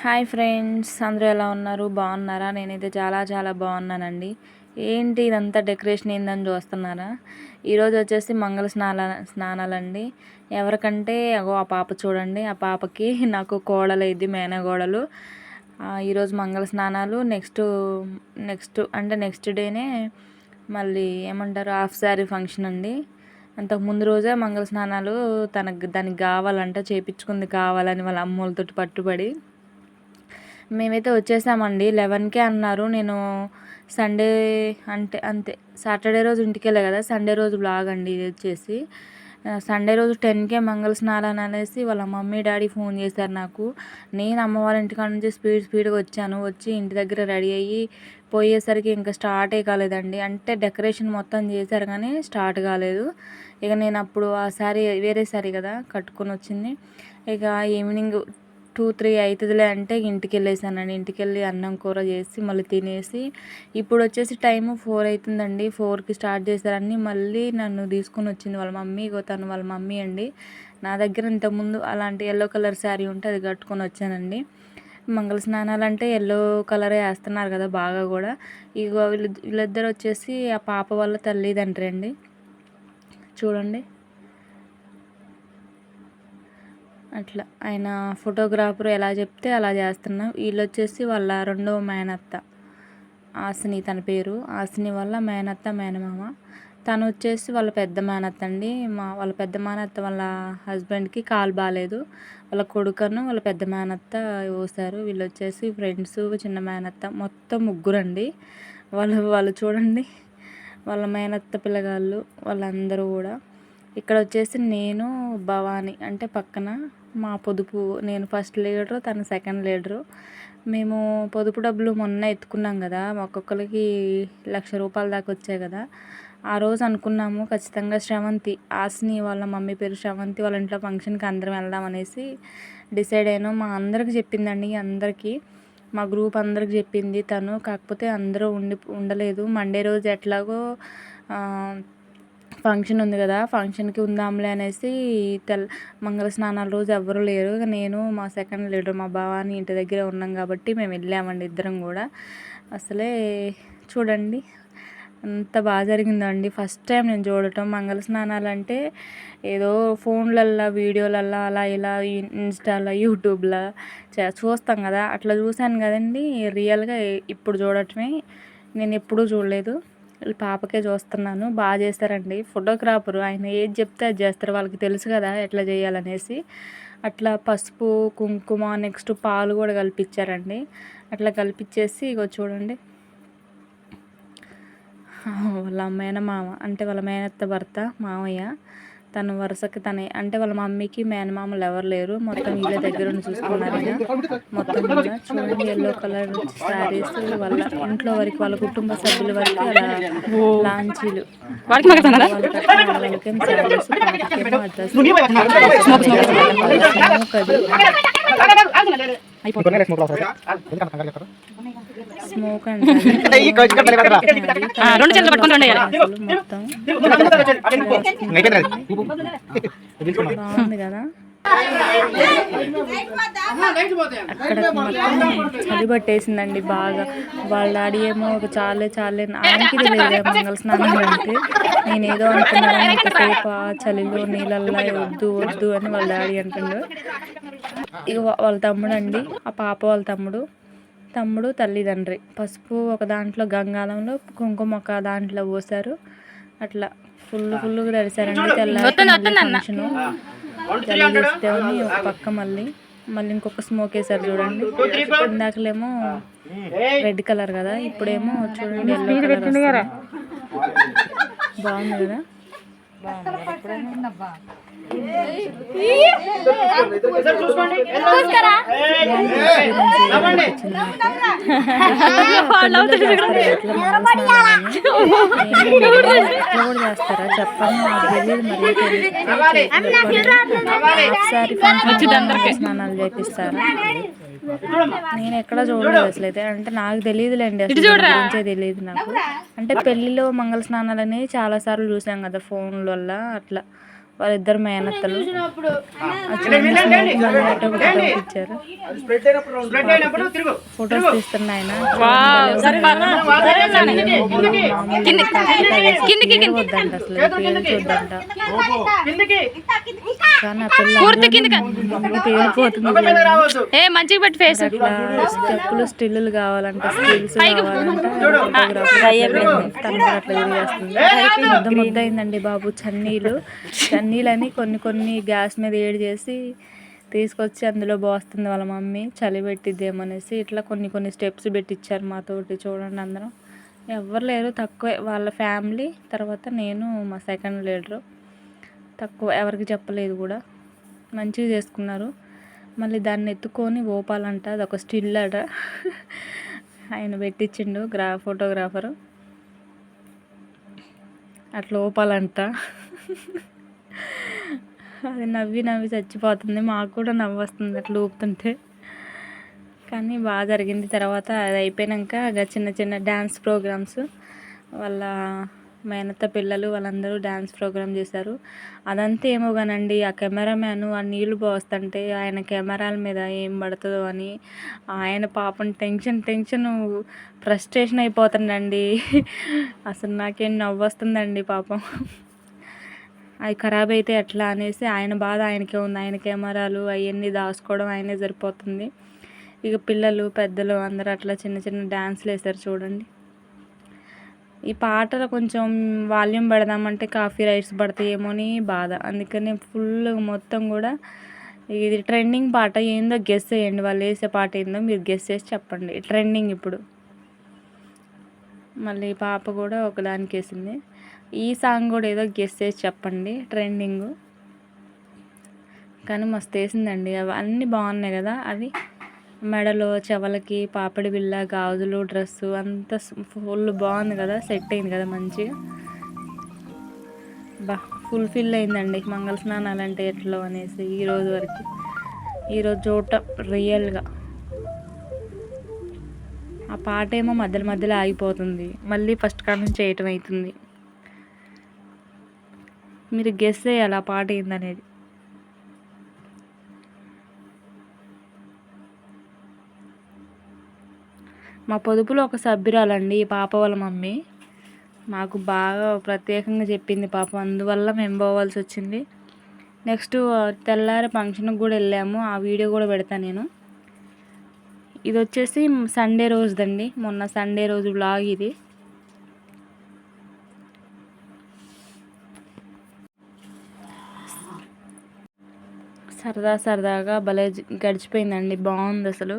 Hi friends అందరూ ఎలా ఉన్నారు? బాగున్నారా? నేనైతే చాలా చాలా బాగున్నానండి. ఏంటి ఇదంతా డెకరేషన్ ఏందని చూస్తున్నారా? ఈరోజు వచ్చేసి మంగళ స్నాన స్నానాలండి. ఎవరికంటే అగో ఆ పాప చూడండి ఆ పాపకి నాకు కోడలు ఇది మేనగోడలు ఈరోజు మంగళ స్నానాలు నెక్స్ట్ నెక్స్ట్ అంటే నెక్స్ట్ డేనే మళ్ళీ ఏమంటారు హాఫ్ శారీ ఫంక్షన్ అండి. అంతకు ముందు రోజే మంగళ స్నానాలు తనకు దానికి కావాలంట చేపించుకుంది కావాలని వాళ్ళ అమ్మోళ్ళతో పట్టుబడి. మేమైతే వచ్చేసామండి. లెవెన్కే అన్నారు. నేను సండే అంటే అంతే సాటర్డే రోజు ఇంటికి వెళ్ళా కదా. సండే రోజు బ్లాగ్ అండి ఇది వచ్చేసి. సండే రోజు టెన్కే మంగళ స్నానాలు అనేసి వాళ్ళ మమ్మీ డాడీ ఫోన్ చేశారు నాకు. నేను అమ్మ వాళ్ళ ఇంటికాడ నుంచి స్పీడ్ స్పీడ్గా వచ్చాను. వచ్చి ఇంటి దగ్గర రెడీ అయ్యి పోయేసరికి ఇంకా స్టార్టే కాలేదండి. అంటే డెకరేషన్ మొత్తం చేశారు కానీ స్టార్ట్ కాలేదు. ఇక నేను అప్పుడు ఆ శారీ వేరే శారీ కదా కట్టుకొని వచ్చింది. ఇక ఈవినింగ్ టూ త్రీ అవుతుందిలే అంటే ఇంటికి వెళ్ళేసానండి ఇంటికి వెళ్ళి అన్నం కూర చేసి మళ్ళీ తినేసి ఇప్పుడు వచ్చేసి టైము ఫోర్ అవుతుందండి ఫోర్కి స్టార్ట్ చేశారని మళ్ళీ నన్ను తీసుకొని వచ్చింది వాళ్ళ మమ్మీ. ఇగో తను వాళ్ళ మమ్మీ అండి. నా దగ్గర ఇంతకుముందు అలాంటి ఎల్లో కలర్ శారీ ఉంటే అది కట్టుకొని వచ్చానండి. మంగళ స్నానాలు అంటే ఎల్లో కలరే వేస్తున్నారు కదా బాగా కూడా. ఇగో వీళ్ళు వీళ్ళిద్దరు వచ్చేసి ఆ పాప వాళ్ళ తల్లిదండ్రి అండి. చూడండి. అట్లా. ఆయన ఫోటోగ్రాఫర్ ఎలా చెప్తే అలా చేస్తున్నాం. వీళ్ళు వచ్చేసి వాళ్ళ రెండవ మేనత్త. ఆసిని తన పేరు. ఆసిని వల్ల మేనత్త మేనమామ. తను వచ్చేసి వాళ్ళ పెద్ద మేనత్త అండి. మా వాళ్ళ పెద్ద మేనత్త వాళ్ళ హస్బెండ్కి కాలు బాగాలేదు వాళ్ళ కొడుకను వాళ్ళ పెద్ద మేనత్త పోసారు. వీళ్ళు వచ్చేసి ఫ్రెండ్స్ చిన్న మేనత్త మొత్తం ముగ్గురండి. వాళ్ళు వాళ్ళు చూడండి. వాళ్ళ మేనత్త పిల్లగాళ్ళు వాళ్ళందరూ కూడా. ఇక్కడ వచ్చేసి నేను భవాని అంటే పక్కన మా పొదుపు నేను ఫస్ట్ లీడరు తను సెకండ్ లీడరు మేము పొదుపు డబ్బులు మొన్న ఎత్తుకున్నాం కదా ఒక్కొక్కరికి లక్ష రూపాయల దాకా వచ్చాయి కదా. ఆ రోజు అనుకున్నాము ఖచ్చితంగా శ్రవంతి ఆస్ని వాళ్ళ మమ్మీ పేరు శ్రవంతి వాళ్ళ ఇంట్లో ఫంక్షన్కి అందరం వెళ్దాం అనేసి డిసైడ్ అయినాం. మా అందరికి చెప్పిందండి అందరికీ. మా గ్రూప్ అందరికి చెప్పింది తను కాకపోతే అందరూ ఉండి ఉండలేదు. మండే రోజు ఎట్లాగో ఫంక్షన్ ఉంది కదా ఫంక్షన్కి ఉందాంలే అనేసి తెల్ మంగళ స్నానాల రోజు ఎవ్వరూ లేరు. నేను మా సెకండ్ లీడర్ మా బావాని ఇంటి దగ్గరే ఉన్నాం కాబట్టి మేము వెళ్ళామండి ఇద్దరం కూడా. అసలే చూడండి అంత బాగా జరిగిందండి. ఫస్ట్ టైం నేను చూడటం. మంగళ స్నానాలు అంటే ఏదో ఫోన్లల్లో వీడియోలల్లో అలా ఇలా ఇన్స్టాలో యూట్యూబ్లో చూస్తాం కదా. అట్లా చూశాను కదండి రియల్గా ఇప్పుడు చూడటమే. నేను ఎప్పుడూ చూడలేదు. పాపకే చూస్తున్నాను. బాగా చేస్తారండి. ఫోటోగ్రాఫరు ఆయన ఏది చెప్తే అది చేస్తారు. వాళ్ళకి తెలుసు కదా ఎట్లా చేయాలనేసి. అట్లా పసుపు కుంకుమ నెక్స్ట్ పాలు కూడా కల్పించారండి. అట్లా కల్పించేసి ఇగో చూడండి. వాళ్ళ మేనమామ అంటే వాళ్ళ మేనత్త భర్త మామయ్య. తను వరుసకి తనే అంటే వాళ్ళ మమ్మీకి మేనమామలు ఎవరు లేరు మొత్తం వీళ్ళ దగ్గర చూసుకున్నారు. మొత్తం చూడండి ఎల్లో కలర్ శారీస్ వాళ్ళ ఇంట్లో వరకు వాళ్ళ కుటుంబ సభ్యుల వరకు అలా లాంచీలు వాడికి స్మోక్ అంటే రెండు చేతులు పట్టుకొని రెండు. బాగుంది కదా అక్కడ మొత్తం చలి పట్టేసిందండి బాగా. వాళ్ళ డాడీ ఏమో ఒక చాలే చాలే ఆయనకి తెలియదు మంగళ స్నానం అంటే నేను ఏదో అనుకున్నాను ఎంతసేపు ఆ చలిలో నీళ్ళల్లో వద్దు వద్దు అని వాళ్ళ డాడీ అంటుండు. ఇక వాళ్ళ తమ్ముడు అండి ఆ పాప వాళ్ళ తమ్ముడు. తమ్ముడు తల్లిదండ్రి. పసుపు ఒక దాంట్లో గంగాలంలో కుంకుమ ఒక దాంట్లో పోసారు అట్లా ఫుల్ ఫుల్గా తడిసారండి తెల్లారి ఫంక్షను. తెలియజేస్తేమని ఒక పక్క మళ్ళీ మళ్ళీ ఇంకొక స్మోక్ వేసారు చూడండి. ఇందాకలేమో రెడ్ కలర్ కదా ఇప్పుడేమో చూడండి ఎల్లో కలర్ వస్తుంది. బాగుంది కదా చేస్తారా చెప్పండి నాకు తెలియదు మరి ఒకసారి ఫంక్షన్ స్నానాలు చేపిస్తారా నేను ఎక్కడ చూడలేదు అసలు అయితే అంటే నాకు తెలియదులేండి అసలు గురించే తెలియదు నాకు అంటే పెళ్ళిలో మంగళ స్నానాలు అనేవి చాలా సార్లు చూసాం కదా ఫోన్ల వల్ల అట్లా. వాళ్ళిద్దరు మేనత్తలు ఇచ్చారు ఫొటోస్ తీస్తున్న ఆయన. వద్దంట అసలు. పేరు చూద్దంట కానీ ఆ పిల్ల ఏ మంచిగా పెట్టి ఫేస్ అట్లా స్టెప్పులు స్టిల్లులు కావాలంట స్టిల్స్ కావాలంట అట్లా తిరిగేస్తుంది ముద్ద అయిందండి బాబు చన్నీలు చన్నీలని కొన్ని కొన్ని గ్యాస్ మీద వేడి చేసి తీసుకొచ్చి అందులో పోస్తుంది వాళ్ళ మమ్మీ. చలి పెట్టిద్దేమనేసి ఇట్లా కొన్ని కొన్ని స్టెప్స్ పెట్టించారు మాతోటి చూడండి అందరం. ఎవ్వరు లేరు తక్కువే. వాళ్ళ ఫ్యామిలీ తర్వాత నేను మా సెకండ్ లీడరు. తక్కువ ఎవరికి చెప్పలేదు కూడా. మంచిగా చేసుకున్నారు. మళ్ళీ దాన్ని ఎత్తుకొని ఓపాలంట ఒక స్టిల్ అట. ఆయన పెట్టించిండు గ్రా ఫోటోగ్రాఫరు. అట్లా ఓపాలంట అది నవ్వి నవ్వి చచ్చిపోతుంది. మాకు కూడా నవ్వు వస్తుంది అట్లా ఊపుతుంటే. కానీ బాగా జరిగింది. తర్వాత అది అయిపోయాక ఇక చిన్న చిన్న డ్యాన్స్ ప్రోగ్రామ్స్. వాళ్ళ మేనత్త పిల్లలు వాళ్ళందరూ డ్యాన్స్ ప్రోగ్రామ్ చేశారు. అదంతా ఏమో కానండి ఆ కెమెరామ్యాన్ ఆ నీళ్ళు పోస్తుంటే ఆయన కెమెరాల మీద ఏం పడుతుందో అని ఆయన పాపం టెన్షన్ టెన్షన్ ఫ్రస్ట్రేషన్ అయిపోతుందండి. అసలు నాకేం నవ్వు వస్తుందండి పాపం. అవి ఖరాబ్ అయితే ఎట్లా అనేసి ఆయన బాధ ఆయనకే ఉంది. ఆయన కెమెరాలు అవన్నీ దాచుకోవడం ఆయనే సరిపోతుంది. ఇక పిల్లలు పెద్దలు అందరూ అట్లా చిన్న చిన్న డ్యాన్స్లు వేశారు చూడండి. ఈ పాటలు కొంచెం వాల్యూమ్ పెడదామంటే కాఫీ రైట్స్ పడతాయేమో అని బాధ. అందుకని ఫుల్ మొత్తం కూడా ఇది ట్రెండింగ్ పాట ఏందో గెస్ చేయండి. వాళ్ళు వేసే పాట ఏందో మీరు గెస్ చేసి చెప్పండి. ట్రెండింగ్ ఇప్పుడు. మళ్ళీ పాప కూడా ఒకదానికి వేసింది. ఈ సాంగ్ కూడా ఏదో గెస్ చేసి చెప్పండి. ట్రెండింగ్ కానీ మస్తు వేసిందండి. అవి అన్నీ బాగున్నాయి కదా. అవి మెడలో చెవలకి పాపిడి బిళ్ళ గాజులు డ్రెస్సు అంతా ఫుల్ బాగుంది కదా. సెట్ అయింది కదా మంచిగా. బా ఫుల్ఫిల్ అయిందండి. మంగళ స్నానాలు అంటే ఎట్లా అనేసి ఈరోజు వరకు. ఈరోజు చూడటం రియల్గా ఆ పాట ఏమో మధ్యలో మధ్యలో ఆగిపోతుంది. మళ్ళీ ఫస్ట్ కాడ నుంచి చేయటం అవుతుంది. మీరు గెస్ చేయాలి ఆ పాట ఏందనేది. మా పొదుపులో ఒక సభ్యురాలండి ఈ పాప వాళ్ళ మమ్మీ. మాకు బాగా ప్రత్యేకంగా చెప్పింది పాప అందువల్ల మేము పోవాల్సి వచ్చింది. నెక్స్ట్ తెల్లారి ఫంక్షన్కి కూడా వెళ్ళాము ఆ వీడియో కూడా పెడతాను నేను. ఇది వచ్చేసి సండే రోజుదండి మొన్న సండే రోజు బ్లాగ్ ఇది. సరదా సరదాగా భలే గడిచిపోయిందండి. బాగుంది అసలు.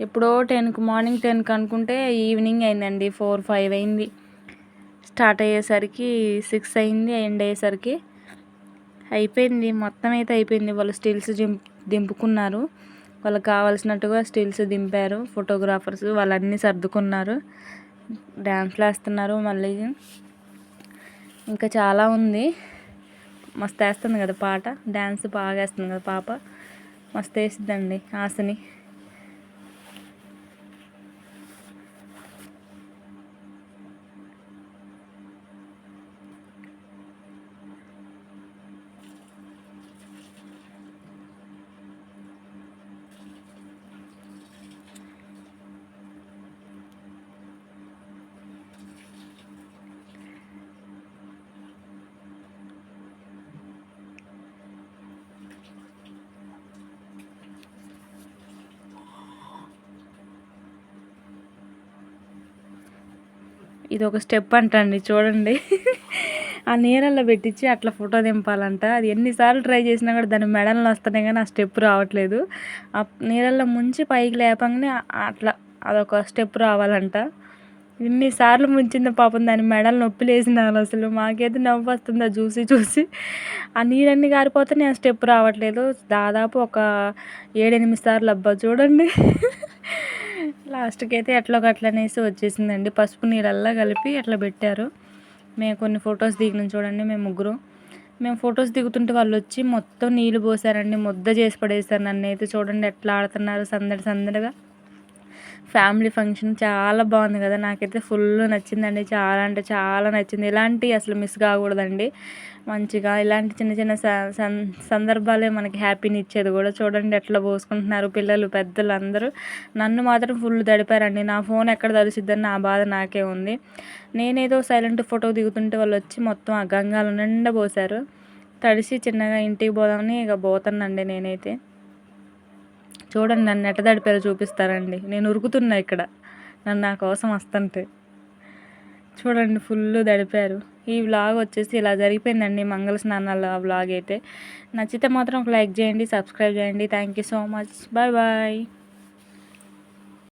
ఎప్పుడో టెన్కి మార్నింగ్ టెన్కి అనుకుంటే ఈవినింగ్ అయిందండి. ఫోర్ ఫైవ్ అయింది. స్టార్ట్ అయ్యేసరికి సిక్స్ అయింది ఎండ్ అయ్యేసరికి అయిపోయింది. మొత్తం అయితే అయిపోయింది. వాళ్ళు స్టిల్స్ దింప్ దింపుకున్నారు. వాళ్ళకి కావాల్సినట్టుగా స్టిల్స్ దింపారు. ఫోటోగ్రాఫర్స్ వాళ్ళన్నీ సర్దుకున్నారు. డ్యాన్స్లు వేస్తున్నారు మళ్ళీ. ఇంకా చాలా ఉంది. మస్తు వేస్తుంది కదా పాట. డ్యాన్స్ బాగా వేస్తుంది కదా పాప. మస్తు వేసిద్దండి ఆశని ఇది ఒక స్టెప్ అంటండి చూడండి. ఆ నీళ్ళల్లో పెట్టించి అట్లా ఫోటో దింపాలంట. అది ఎన్నిసార్లు ట్రై చేసినా కూడా దాని మెడల్లో వస్తున్నాయి కానీ ఆ స్టెప్ రావట్లేదు. ఆ నీళ్ళల్లో ముంచి పైకి లేపంగానే అట్లా అదొక స్టెప్ రావాలంట. ఎన్నిసార్లు ముంచింది పాపం దాని మెడలు నొప్పి లేసినాను అసలు. మాకైతే నవ్వు వస్తుందా చూసి చూసి. ఆ నీరన్నీ కారిపోతే ఆ స్టెప్ రావట్లేదు. దాదాపు ఒక ఏడెనిమిది సార్లు అబ్బా చూడండి. లాస్ట్కి అయితే ఎట్లా అట్లనేసి వచ్చేసిందండి. పసుపు నీళ్ళల్లో కలిపి అట్లా పెట్టారు. మేము కొన్ని ఫొటోస్ దిగినాం చూడండి మేము ముగ్గురు. మేము ఫొటోస్ దిగుతుంటే వాళ్ళు వచ్చి మొత్తం నీళ్ళు పోసారండి. ముద్ద చేసి పడేసారు నన్ను అయితే చూడండి ఎట్లా ఆడుతున్నారు సందడి సందడిగా. ఫ్యామిలీ ఫంక్షన్ చాలా బాగుంది కదా. నాకైతే ఫుల్ నచ్చిందండి. చాలా అంటే చాలా నచ్చింది. ఇలాంటి అసలు మిస్ కాకూడదండి. మంచిగా ఇలాంటి చిన్న చిన్న స- సందర్భాలే మనకి హ్యాపీని ఇచ్చేది కూడా. చూడండి ఎట్లా పోసుకుంటున్నారు పిల్లలు పెద్దలు అందరూ. నన్ను మాత్రం ఫుల్ తడిపారండి. నా ఫోన్ ఎక్కడ తలుసిద్దని నా బాధ నాకే ఉంది. నేనేదో సైలెంట్ ఫోటో దిగుతుంటే వాళ్ళు వచ్చి మొత్తం ఆ గంగాలు నిండా పోసారు తడిసి చిన్నగా ఇంటికి పోదామని ఇక పోతానండి నేనైతే. చూడండి నన్ను ఎట్ట చూపిస్తారండి. నేను ఉరుకుతున్నా ఇక్కడ. నన్ను నా కోసం వస్తుంటే. చూడండి ఫుల్ తడిపారు. ఈ వ్లాగ్ వచ్చేసి ఇలా జరిగిపోయిందండి మంగళ స్నానాల వ్లాగ్ అయితే. నచ్చితే మాత్రం ఒక లైక్ చేయండి సబ్స్క్రైబ్ చేయండి. Thank you so much. Bye bye.